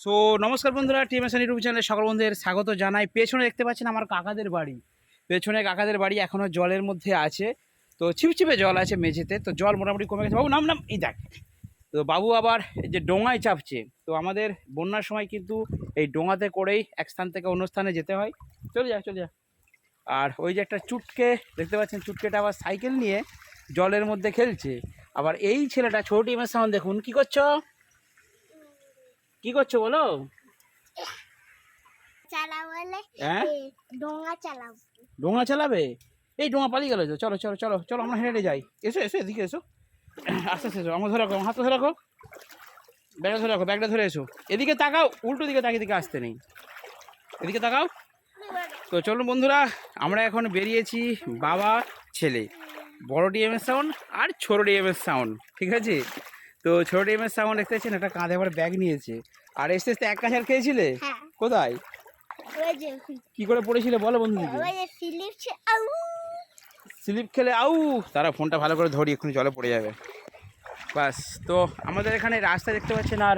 So নমস্কার বন্ধুরা team S YouTube চ্যানেলে সকল বন্ধুদের স্বাগত জানাই। পেছনে দেখতে পাচ্ছেন আমার কাকাদের বাড়ি। পেছনে কাকাদের বাড়ি এখনও জলের মধ্যে আছে। তো ছিপছিপে জল আছে মেঝেতে। তো জল মোটামুটি কমে গেছে। বাবু, নাম নাম, এই দেখ। তো বাবু আবার যে ডোঙায় চাপছে। তো আমাদের বন্যার সময় কিন্তু এই ডোঙাতে করেই এক স্থান থেকে অন্য স্থানে যেতে হয়। চলে যা চলে যা। আর ওই যে একটা চুটকে, দেখতে পাচ্ছেন, চুটকেটা আবার সাইকেল নিয়ে জলের মধ্যে খেলছে। আবার এই ছেলেটা, ছোট টিমের সামনে দেখুন, কি করছ? কি করছ বলো? হ্যাঁ? ডোঙা চালাবে। এই ডোঙা পালিয়ে গেল চলো চলো চলো চলো আমরা হেঁটে যাই। এসো এসো এদিকে এসো। আস্তে আস্তে এসো আমার ধরে রাখো হাতটা ধরে রাখো। ব্যাগটা ধরে রাখো ব্যাগটা ধরে এসো। এদিকে তাকাও উল্টো দিকে তাকিয়ে দিকে আসতে নেই। এদিকে তাকাও। তো চলুন বন্ধুরা আমরা এখন বেরিয়েছি বাবা ছেলে। বড় ডিএমএস সাউন্ড আর ছোটো ডিএমএস সাউন্ড ঠিক আছে? তো ছোটো ডিএমএস সাউন্ড দেখতে পাচ্ছেন একটা কাঁধে আবার ব্যাগ নিয়েছে। আর এসতে এসতে এক কাছার খেয়েছিলে? হ্যাঁ। কোথায়? কি করে পড়েছিলে বলো আউ। স্লিপ খেলে আউ। তারা ফোনটা ভালো করে ধরি এক্ষুনি জলে পড়ে যাবে। বাস তো আমাদের এখানে রাস্তা দেখতে পাচ্ছেন আর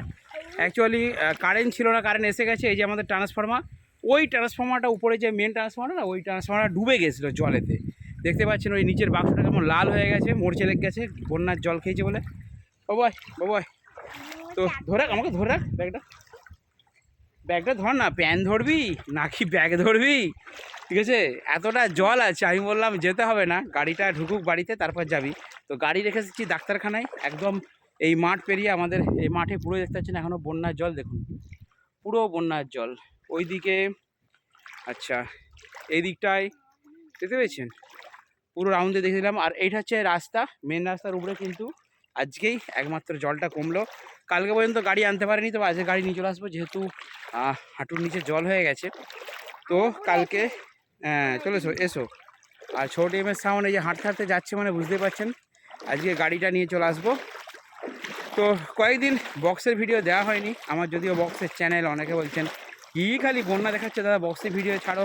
অ্যাকচুয়ালি কারেন্ট ছিল না কারেন্ট এসে গেছে এই যে আমাদের ট্রান্সফর্মার ওই ট্রান্সফর্মারটা উপরে যে মেন ট্রান্সফর্মার না ওই ট্রান্সফর্মার ডুবে গেছিল জলেতে। দেখতে পাচ্ছেন ওই নিচের বাক্সটা কেমন লাল হয়ে গেছে মরচে লেগে গেছে বন্যার জল খেয়েছে বলে। বাবাই বাবাই। তো ধরে রাখ, আমাকে ধরে রাখ ব্যাগটা। ব্যাগটা ধর না, প্যান ধরবি নাকি ব্যাগ ধরবি? ঠিক আছে? এতটা জল আছে, আমি বললাম যেতে হবে না। গাড়িটা ঢুকুক বাড়িতে, তারপর যাবি। তো গাড়ি রেখে এসেছি ডাক্তারখানায়। একদম এই মাঠ পেরিয়ে আমাদের এই মাঠে পুরো দেখতে পাচ্ছেন এখনও বন্যার জল, দেখুন। পুরো বন্যার জল। ওইদিকে আচ্ছা এই দিকটায়, দেখতে পেয়েছেন? পুরো রাউন্ডে দেখেছিলাম আর এইটা হচ্ছে রাস্তা মেন রাস্তার উপরে কিন্তু আজকেই একমাত্র জলটা কমলো। কালকে পর্যন্ত গাড়ি আনতে পারিনি, তবে আজকে গাড়ি নিয়ে চলে আসব, যেহেতু হাঁটুর নিচে জল হয়ে গেছে। তো কালকে চলে এসো এসো। আর ছোট এমের সামনে যে হাঁটতে হাঁটতে যাচ্ছে মানে বুঝতে পারছেন। আজকে গাড়িটা নিয়ে চলে আসব। তো কয়েকদিন বক্সের ভিডিও দেওয়া হয়নি, আমার যদিও বক্সের চ্যানেল, অনেকে বলছেন, কি খালি বন্যা দেখাচ্ছে, দাদা বক্সের ভিডিও ছাড়ো?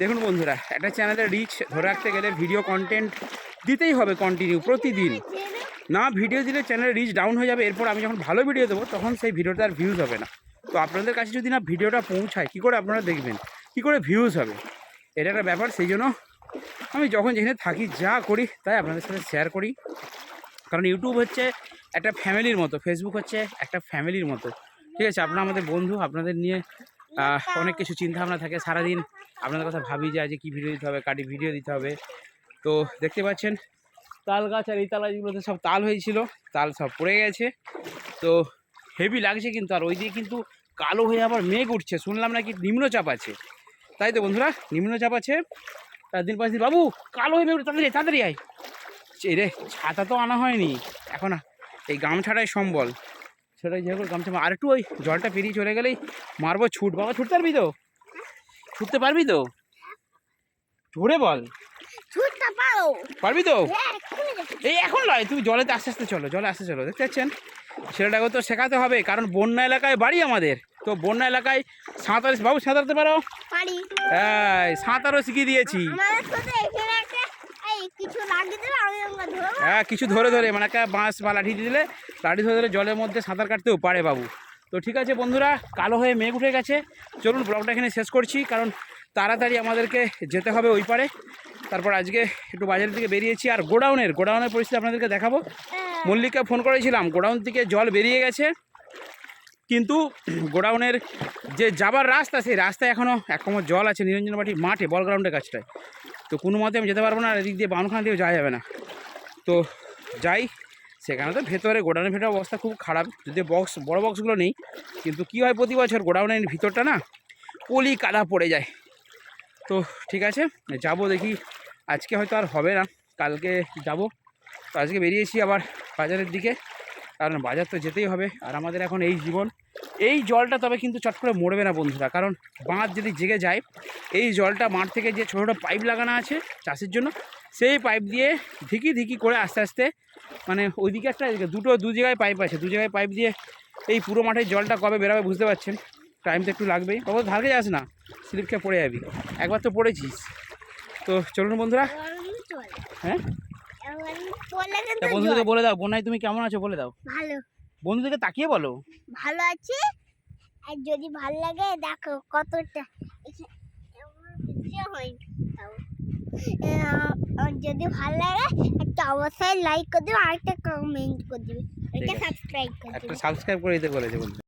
দেখুন বন্ধুরা, একটা চ্যানেলের রিচ ধরে রাখতে গেলে ভিডিও কন্টেন্ট দিতেই হবে কন্টিনিউ প্রতিদিন। না ভিডিও দিলে চ্যানেলের রিচ ডাউন হয়ে যাবে, এরপর আমি যখন ভালো ভিডিও দেবো, তখন সেই ভিডিওটা আর ভিউজ হবে না। তো আপনাদের কাছে যদি না ভিডিওটা পৌঁছায়, কী করে আপনারা দেখবেন? কী করে ভিউজ হবে? এটা একটা ব্যাপার, সেই জন্য আমি যখন যেখানে থাকি, যা করি, তাই আপনাদের সাথে শেয়ার করি। কারণ ইউটিউব হচ্ছে একটা ফ্যামিলির মতো ফেসবুক হচ্ছে একটা ফ্যামিলির মতো। ঠিক আছে, আপনারা আমাদের বন্ধু, আপনাদের নিয়ে অনেক কিছু চিন্তা ভাবনা থাকে সারাদিন। আপনাদের কথা ভাবি যায় যে কী ভিডিও দিতে হবে কাটি ভিডিও দিতে হবে। তো দেখতে পাচ্ছেন তাল গাছ আর এই তাল গাছগুলোতে সব তাল হয়েছিল তাল সব পড়ে গেছে। তো হেভি লাগছে কিন্তু আর ওই দিকে কিন্তু কালো হয়ে আবার মেঘ উঠছে। শুনলাম নাকি নিম্নচাপ আছে। তাই তো বন্ধুরা নিম্নচাপ আছে। তার দিন পাঁচ দিন বাবু কালো হয়ে মেঘ তাড়াতাড়ি তাড়াতাড়ি আয়। রে ছাতা তো আনা হয়নি। এখন এই গামছাটাই সম্বল। সেটাই যেহেতু গামছা আর একটু ওই জলটা পেরিয়ে চলে গেলেই মারবো ছুট বাবা ছুটতে পারবি তো? ছুটতে পারবি তো? জোরে বল। ছুটতে পারো। পারবি তো? হ্যাঁ। এই এখন নয় তুমি জলেতে আস্তে আস্তে চলো জলে আস্তে চলো দেখতে পাচ্ছেন? ছেলেটাকে তো শেখাতে হবে কারণ বন্যা এলাকায় বাড়ি আমাদের। তো বন্যা এলাকায় সাঁতার বাবু সাঁতারতে পারো? হ্যাঁ সাঁতারও শিখিয়ে দিয়েছি। হ্যাঁ কিছু ধরে ধরে মানে একটা বাঁশ বা লাঠি দিয়ে দিলে লাঠি ধরে ধরে জলের মধ্যে সাঁতার কাটতেও পারে বাবু। তো ঠিক আছে বন্ধুরা কালো হয়ে মেঘ উঠে গেছে। চলুন ব্লগটা এখানে শেষ করছি কারণ তাড়াতাড়ি আমাদেরকে যেতে হবে ওই পারে। তারপর আজকে একটু বাজারের দিকে বেরিয়েছি আর গোডাউনের গোডাউনের পরিস্থিতি আপনাদেরকে দেখাবো। মল্লিককে ফোন করেছিলাম, গোডাউন থেকে জল বেরিয়ে গেছে। কিন্তু গোডাউনের যে যাবার রাস্তা, সেই রাস্তায় এখনও এক কোমর জল আছে নিরঞ্জনবাটি মাঠে, বল গ্রাউন্ডের কাছটায়। তো কোনো মতে আমি যেতে পারব না, আর এদিক দিয়ে বামখানা দিয়েও যাওয়া যাবে না। তো যাই, সেখানে তো ভেতরে, গোডাউনের ভেতরে অবস্থা খুব খারাপ। যদি বক্স, বড় বক্সগুলো নেই, কিন্তু কী হয় প্রতি বছর গোডাউনের ভিতরটা না পলি কাদা পড়ে যায়। তো ঠিক আছে, যাব দেখি। আজকে হয়তো আর হবে না, কালকে যাব। তো আজকে বেরিয়েছি আবার বাজারের দিকে, কারণ বাজার তো যেতেই হবে। আর আমাদের এখন এই জীবন, এই জলটা তবে কিন্তু চট করে মরবে না বন্ধুরা, কারণ বাঁধ যদি জেগে যায়, এই জলটা মাঠ থেকে যে ছোটো ছোটো পাইপ লাগানো আছে চাষের জন্য, সেই পাইপ দিয়ে ধিকি ধিকি করে আস্তে আস্তে মানে ওইদিকে একটা দুটো দু জায়গায় পাইপ আছে, দু জায়গায় পাইপ দিয়ে এই পুরো মাঠের জলটা কবে বেরোবে বুঝতে পারছেন। টাইম তো একটু লাগবেই। তবে ধারকে যাস না? স্লিপ খেয়ে পড়ে যাবি। একবার তো পড়েছিস। তো চলুন বন্ধুরা। হ্যাঁ? বন্ধুদেরকে বলে দাও বোনাই তুমি কেমন আছো বলে দাও। ভালো। বন্ধুদেরকে তাকিয়ে বলো। ভালো আছি। আর যদি ভালো লাগে দেখো কতটা যদি ভালো লাগে একটা অবশ্যই লাইক করে দিবে আর একটা কমেন্ট করে দিবে একটা সাবস্ক্রাইব করে একটা সাবস্ক্রাইব করে দিতে বলেছে বন্ধু।